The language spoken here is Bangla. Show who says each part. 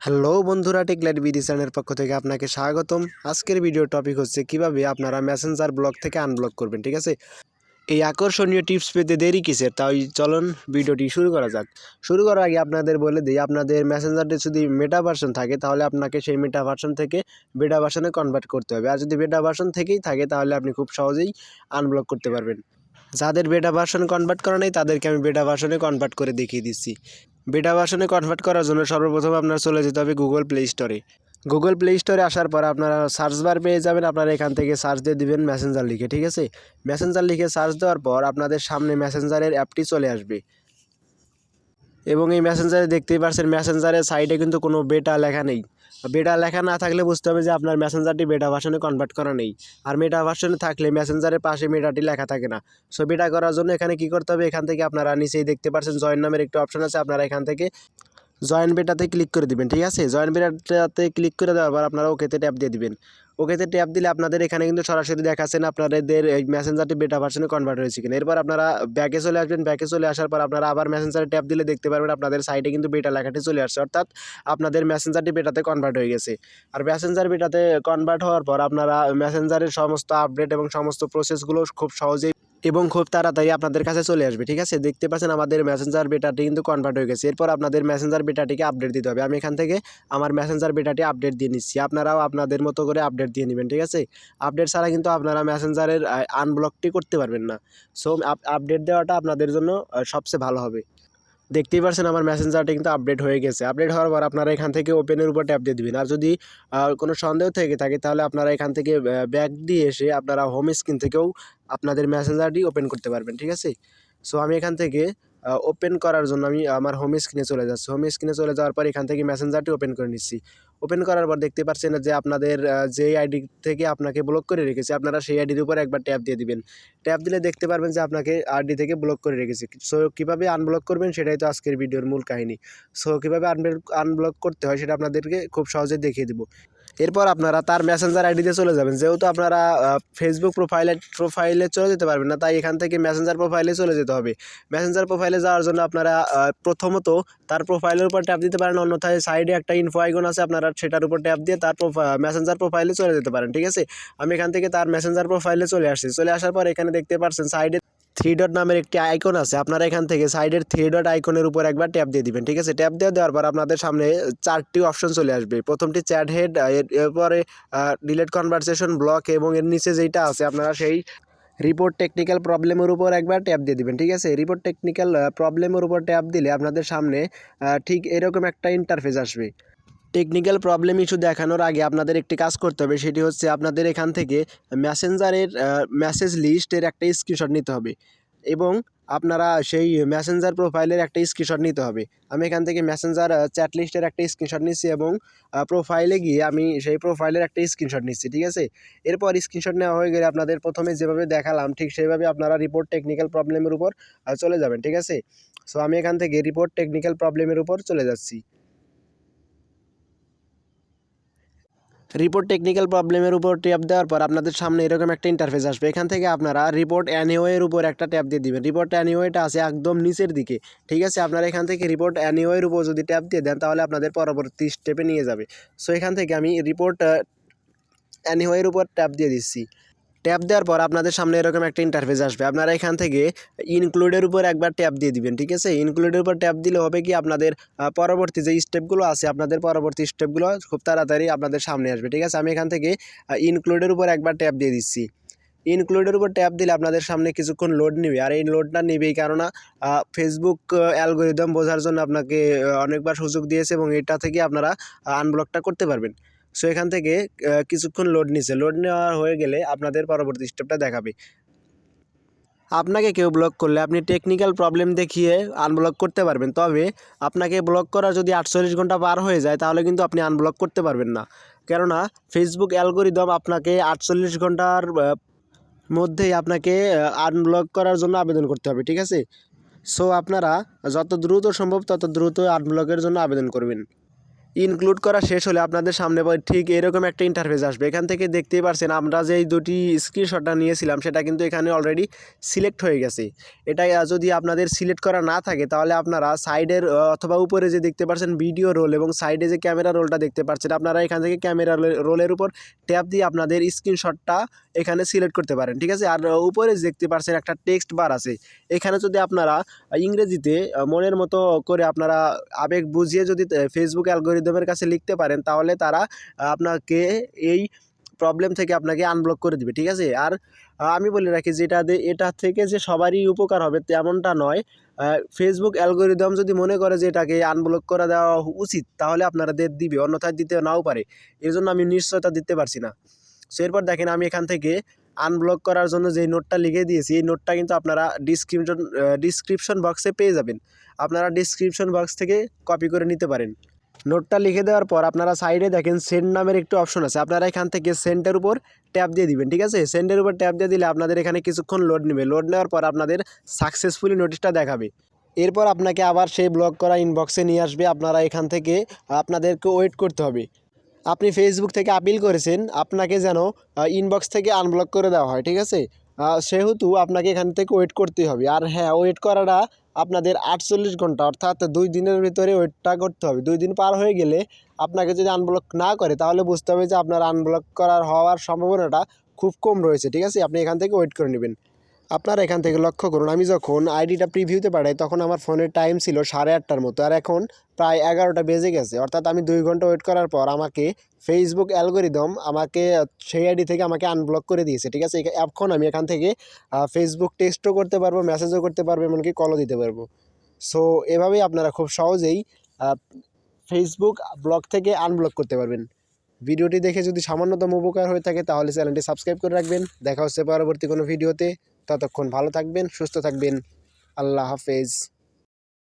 Speaker 1: হ্যালো বন্ধুরা টেকলাইট বিডি চ্যানেলের পক্ষ থেকে আপনাকে স্বাগতম। আজকের ভিডিও টপিক হচ্ছে কীভাবে আপনারা মেসেঞ্জার ব্লক থেকে আনব্লক করবেন, ঠিক আছে? এই আকর্ষণীয় টিপস পেতে দেরি কিসের? তাই চলুন ভিডিওটি শুরু করা যাক। শুরু করার আগে আপনাদের বলে দিই, আপনাদের মেসেঞ্জারটি যদি মেটা ভার্সন থাকে, তাহলে আপনাকে সেই মেটা ভার্সন থেকে বেটা ভার্সনে কনভার্ট করতে হবে। আর যদি বেটা ভার্সন থেকেই থাকে, তাহলে আপনি খুব সহজেই আনব্লক করতে পারবেন। যাদের বেটা ভার্সন কনভার্ট করা নেই, তাদেরকে আমি বেটা ভার্সনে কনভার্ট করে দেখিয়ে দিচ্ছি। বেটা ভার্সনে কনভার্ট করার জন্য সর্বপ্রথম আপনার চলে যেতে হবে গুগল প্লে স্টোরে গুগল প্লে স্টোরে আসার পর আপনারা সার্চ বার পেয়ে যাবেন, আপনারা এখান থেকে সার্চ দিয়ে দিবেন মেসেঞ্জার লিখে, ঠিক আছে? মেসেঞ্জার লিখে সার্চ দেওয়ার পর আপনাদের সামনে মেসেঞ্জারের অ্যাপটি চলে আসবে। এবং এই মেসেঞ্জারে দেখতেই পারছেন মেসেঞ্জারের সাইডে কিন্তু কোনো বেটা লেখা নেই। বেটা লেখা না থাকলে বুঝতে হবে যে আপনার মেসেঞ্জারটি বেটা ভার্সনে কনভার্ট করা নেই। আর মেটা ভার্সনে থাকলে মেসেঞ্জারের পাশে মেটাটি লেখা থাকে না। সো বেটা করার জন্য এখানে কি করতে হবে? এখান থেকে আপনারা নিচেই দেখতে পাচ্ছেন জয়েন নামের একটি অপশন আছে। আপনারা এখান থেকে জয়েন্ট বেটাতে ক্লিক করে দিবেন, ঠিক আছে? জয়েন্ট বেটাতে ক্লিক করে দেওয়ার পর আপনারা ওকেতে ট্যাপ দিয়ে দিবেন। ওকেতে ট্যাপ দিলে আপনাদের এখানে কিন্তু সরাসরি দেখাচ্ছেন আপনাদের এই মেসেঞ্জারটি বেটা ভার্সনে কনভার্ট হয়েছে কিনা। এরপর আপনারা ব্যাকে চলে আসবেন ব্যাকে চলে আসার পর আপনারা আবার মেসেঞ্জারে ট্যাপ দিলে দেখতে পারবেন আপনাদের সাইডে কিন্তু বেটা লেখাটি চলে আসছে। অর্থাৎ আপনাদের মেসেঞ্জারটি বেটাতে কনভার্ট হয়ে গেছে। আর মেসেঞ্জার বেটাতে কনভার্ট হওয়ার পর আপনারা মেসেঞ্জারের সমস্ত আপডেট এবং সমস্ত প্রসেসগুলো খুব সহজেই এবং খুব তাড়াতাড়ি আপনাদের কাছে চলে আসবে, ঠিক আছে? দেখতে পাচ্ছেন আমাদের মেসেঞ্জার বেটাটি কিন্তু কনভার্ট হয়ে গেছে। এরপর আপনাদের মেসেঞ্জার বেটাটিকে আপডেট দিতে হবে। আমি এখান থেকে আমার মেসেঞ্জার বেটাটি আপডেট দিয়ে নিচ্ছি। আপনারাও আপনাদের মতো করে আপডেট দিয়ে নেবেন, ঠিক আছে? আপডেট ছাড়া কিন্তু আপনারা মেসেঞ্জারের আনব্লকটি করতে পারবেন না। সো আপডেট দেওয়াটা আপনাদের জন্য সবচেয়ে ভালো হবে। দেখতেই পারছেন আমার মেসেঞ্জারটা কিন্তু আপডেট হয়ে গেছে। আপডেট হওয়ার পর আপনারা এখান থেকে ওপেনের উপর ট্যাপ দিয়ে দেবেন। আর যদি কোনো সন্দেহ থেকে থাকে, তাহলে আপনারা এখান থেকে ব্যাক দিয়ে এসে আপনারা হোম স্ক্রিন থেকেও আপনাদের মেসেঞ্জারটি ওপেন করতে পারবেন, ঠিক আছে? সো আমি এখান থেকে ওপেন করার জন্য আমি আমার হোম স্ক্রিনে চলে যাচ্ছি। হোম স্ক্রিনে চলে যাওয়ার পর এখান থেকে মেসেঞ্জারটি ওপেন করে নিচ্ছি। ওপেন করার পর দেখতে পাচ্ছেন যে আপনাদের যেই আইডি থেকে আপনাকে ব্লক করে রেখেছে, আপনারা সেই আইডির উপর একবার ট্যাপ দিয়ে দিবেন। ট্যাপ দিলে দেখতে পারবেন যে আপনাকে আইডি থেকে ব্লক করে রেখেছে। সো কীভাবে আনব্লক করবেন সেটাই তো আজকের ভিডিওর মূল কাহিনী। সো কীভাবে আনব্লক করতে হয় সেটা আপনাদেরকে খুব সহজে দেখিয়ে দেবো। এরপর আপনারা তার মেসেঞ্জার আইডিতে চলে যাবেন। যেহেতু আপনারা ফেসবুক প্রোফাইলে প্রোফাইলে চলে যেতে পারবেন না, তাই এখান থেকে মেসেঞ্জার প্রোফাইলে চলে যেতে হবে। মেসেঞ্জার প্রোফাইলে যাওয়ার জন্য আপনারা প্রথমত তার প্রোফাইলের উপর ট্যাপ দিতে পারেন, অন্যথায় সাইডে একটা ইনফো আইকন আছে, আপনারা সেটার উপর ট্যাপ দিয়ে তার মেসেঞ্জার প্রোফাইলে চলে যেতে পারেন, ঠিক আছে? আমি এখান থেকে তার মেসেঞ্জার প্রোফাইলে চলে আসছি। চলে আসার পর এখানে দেখতে পাচ্ছেন সাইডে থ্রি ডট নামের একটি আইকন আছে, আপনারা এখান থেকে সাইডের থ্রি ডট আইকনের উপর একবার ট্যাপ দিয়ে দিবেন, ঠিক আছে? ট্যাপ দিয়ে দেওয়ার পর আপনাদের সামনে চারটি অপশন চলে আসবে। প্রথমটি চ্যাট হেড এরপরে ডিলেট কনভারসেশন ব্লক এবং এর নিচে যেইটা আছে, আপনারা সেই রিপোর্ট টেকনিক্যাল প্রবলেমের উপর একবার ট্যাপ দিয়ে দিবেন, ঠিক আছে? রিপোর্ট টেকনিক্যাল প্রবলেমের উপর ট্যাপ দিলে আপনাদের সামনে ঠিক এরকম একটা ইন্টারফেস আসবে। টেকনিক্যাল প্রবলেম ইস্যু দেখানোর আগে আপনাদের একটি কাজ করতে হবে, সেটি হচ্ছে আপনাদের এখান থেকে মেসেঞ্জারের মেসেজ লিস্টের একটা স্ক্রিনশট নিতে হবে এবং আপনারা সেই মেসেঞ্জার প্রোফাইলের একটা স্ক্রিনশট নিতে হবে। আমি এখান থেকে মেসেঞ্জার চ্যাট লিস্টের একটা স্ক্রিনশট নিচ্ছি এবং প্রোফাইলে গিয়ে আমি সেই প্রোফাইলের একটা স্ক্রিনশট নিচ্ছি, ঠিক আছে? এরপর স্ক্রিনশট নেওয়া হয়ে গেলে আপনাদের প্রথমে যেভাবে দেখালাম, ঠিক সেইভাবে আপনারা রিপোর্ট টেকনিক্যাল প্রবলেমের উপর চলে যাবেন, ঠিক আছে? সো আমি এখান থেকে রিপোর্ট টেকনিক্যাল প্রবলেমের উপর চলে যাচ্ছি। রিপোর্ট টেকনিক্যাল প্রবলেমের উপর ট্যাপ দেওয়ার পর আপনাদের সামনে এরকম একটা ইন্টারফেস আসবে। এখান থেকে আপনারা রিপোর্ট অ্যানিওয়ের উপর একটা ট্যাপ দিয়ে দিবেন। রিপোর্ট অ্যানিওয়েটা আছে একদম নিচের দিকে, ঠিক আছে? আপনারা এখান থেকে রিপোর্ট অ্যানিওয়ের উপর যদি ট্যাপ দিয়ে দেন, তাহলে আপনাদের পরবর্তী স্টেপে নিয়ে যাবে। সো এখান থেকে আমি রিপোর্ট অ্যানিওয়ের উপর ট্যাপ দিয়ে দিচ্ছি। ট্যাপ দেওয়ার পর আপনাদের সামনে এরকম একটা ইন্টারফেস আসবে। আপনারা এখান থেকে ইনক্লুডের উপর একবার ট্যাপ দিয়ে দিবেন, ঠিক আছে? ইনক্লুডের উপর ট্যাপ দিলে হবে কি আপনাদের পরবর্তী যে স্টেপগুলো আছে, আপনাদের পরবর্তী স্টেপগুলো খুব তাড়াতাড়ি আপনাদের সামনে আসবে, ঠিক আছে? আমি এখান থেকে ইনক্লুডের উপর একবার ট্যাপ দিয়ে দিচ্ছি। ইনক্লুডের উপর ট্যাপ দিলে আপনাদের সামনে কিছুক্ষণ লোড নেবে, আর এই লোডটা নেবেই, কেননা ফেসবুক অ্যালগোরিদম বোঝার জন্য আপনাকে অনেকবার সুযোগ দিয়েছে এবং এটা থেকে আপনারা আনব্লকটা করতে পারবেন। সো এখান থেকে কিছুক্ষণ লোড নিছে। লোড নেওয়া হয়ে গেলে আপনাদের পরবর্তী স্টেপটা দেখাবে। আপনাকে কেউ ব্লক করলে আপনি টেকনিক্যাল প্রবলেম দেখিয়ে আনব্লক করতে পারবেন। তবে আপনাকে ব্লক করা যদি আটচল্লিশ ঘণ্টা পার হয়ে যায়, তাহলে কিন্তু আপনি আনব্লক করতে পারবেন না। কেননা ফেসবুক অ্যালগোরিদম আপনাকে আটচল্লিশ ঘণ্টার মধ্যেই আপনাকে আনব্লক করার জন্য আবেদন করতে হবে, ঠিক আছে? সো আপনারা যত দ্রুত সম্ভব তত দ্রুত আনব্লকের জন্য আবেদন করবেন। ইনক্লুড করা শেষ হলে আপনাদের সামনে ঠিক এরকম একটা ইন্টারফেস আসবে। এখান থেকে দেখতেই পারছেন আমরা যে এই দুটি স্ক্রিনশটটা নিয়েছিলাম, সেটা কিন্তু এখানে অলরেডি সিলেক্ট হয়ে গেছে। এটা যদি আপনাদের সিলেক্ট করা না থাকে, তাহলে আপনারা সাইডের অথবা উপরে যে দেখতে পাচ্ছেন ভিডিও রোল এবং সাইডে যে ক্যামেরা রোলটা দেখতে পাচ্ছেন আপনারা এখান থেকে ক্যামেরা রোলের উপর ট্যাপ দিয়ে আপনাদের স্ক্রিনশটটা এখানে সিলেক্ট করতে পারেন, ঠিক আছে? আর উপরে দেখতে পাচ্ছেন একটা টেক্সট বার আছে, এখানে যদি আপনারা ইংরেজিতে মনের মতো করে আপনারা আবেগ বুঝিয়ে যদি ফেসবুক অ্যালগোরিদমের কাছে লিখতে পারেন, তাহলে তারা আপনাকে এই প্রবলেম থেকে আপনাকে আনব্লক করে দিবে, ঠিক আছে? আর আমি বলে রাখি যে এটা এটা থেকে যে সবারই উপকার হবে তেমনটা নয়। ফেসবুক অ্যালগোরিদম যদি মনে করে যে এটাকে আনব্লক করে দেওয়া উচিত, তাহলে আপনারা দের দিবে, অন্যথায় দিতে নাও পারে। এর জন্য আমি নিশ্চয়তা দিতে পারছি না। সো এরপর দেখেন আমি এখান থেকে আনব্লক করার জন্য যে নোটটা লিখে দিয়েছি, এই নোটটা কিন্তু আপনারা ডিসক্রিপশন ডিসক্রিপশন বক্সে পেয়ে যাবেন। আপনারা ডিসক্রিপশন বক্স থেকে কপি করে নিতে পারেন। নোটটা লিখে দেওয়ার পর আপনারা সাইডে দেখেন সেন্ড নামের একটু অপশন আছে। আপনারা এখান থেকে সেন্টের উপর ট্যাপ দিয়ে দিবেন, ঠিক আছে? সেন্টের উপর ট্যাপ দিয়ে দিলে আপনাদের এখানে কিছুক্ষণ লোড নেবে। লোড নেওয়ার পর আপনাদের সাকসেসফুলি নোটিশটা দেখাবে। এরপর আপনাকে আবার সেই ব্লক করা ইনবক্সে নিয়ে আসবে। আপনারা এখান থেকে আপনাদেরকে ওয়েট করতে হবে। আপনি ফেসবুক থেকে আপিল করেছেন, আপনাকে যেন ইনবক্স থেকে আনব্লক করে দেওয়া হয়, ঠিক আছে? সেহেতু আপনাকে এখান থেকে ওয়েট করতে হবে। আর হ্যাঁ ওয়েট করাটা আপনাদের আটচল্লিশ ঘণ্টা, অর্থাৎ দুই দিনের ভিতরে ওয়েটটা করতে হবে। দুই দিন পার হয়ে গেলে আপনাকে যদি আনব্লক না করে, তাহলে বুঝতে হবে যে আপনার আনব্লক করার হওয়ার সম্ভাবনাটা খুব কম রয়েছে, ঠিক আছে? আপনি এখান থেকে ওয়েট করে নেবেন। আপনারা এখান থেকে লক্ষ্য করুন, আমি যখন আইডিটা প্রিভিউতে পাঠাই, তখন আমার ফোনের টাইম ছিল সাড়ে আটটার মতো। আর এখন প্রায় এগারোটা বেজে গেছে। অর্থাৎ আমি দুই ঘণ্টা ওয়েট করার পর আমাকে ফেসবুক অ্যালগোরিদম আমাকে, সেই আইডি থেকে আমাকে আনব্লক করে দিয়েছে। ঠিক আছে? এখা- এখন আমি এখান থেকে ফেসবুক টেক্সটও করতে পারব মেসেজও করতে পারব, এমনকি কলও দিতে পারব। সো এভাবেই আপনারা খুব সহজেই ফেসবুক ব্লক থেকে আনব্লক করতে পারবেন। ভিডিওটি দেখে যদি সামান্যতম উপকার হয়ে থাকে, তাহলে চ্যানেলটি সাবস্ক্রাইব করে রাখবেন। দেখা হচ্ছে পরবর্তী কোনো ভিডিওতে। ততক্ষণ ভালো থাকবেন, সুস্থ থাকবেন। আল্লাহ হাফেজ।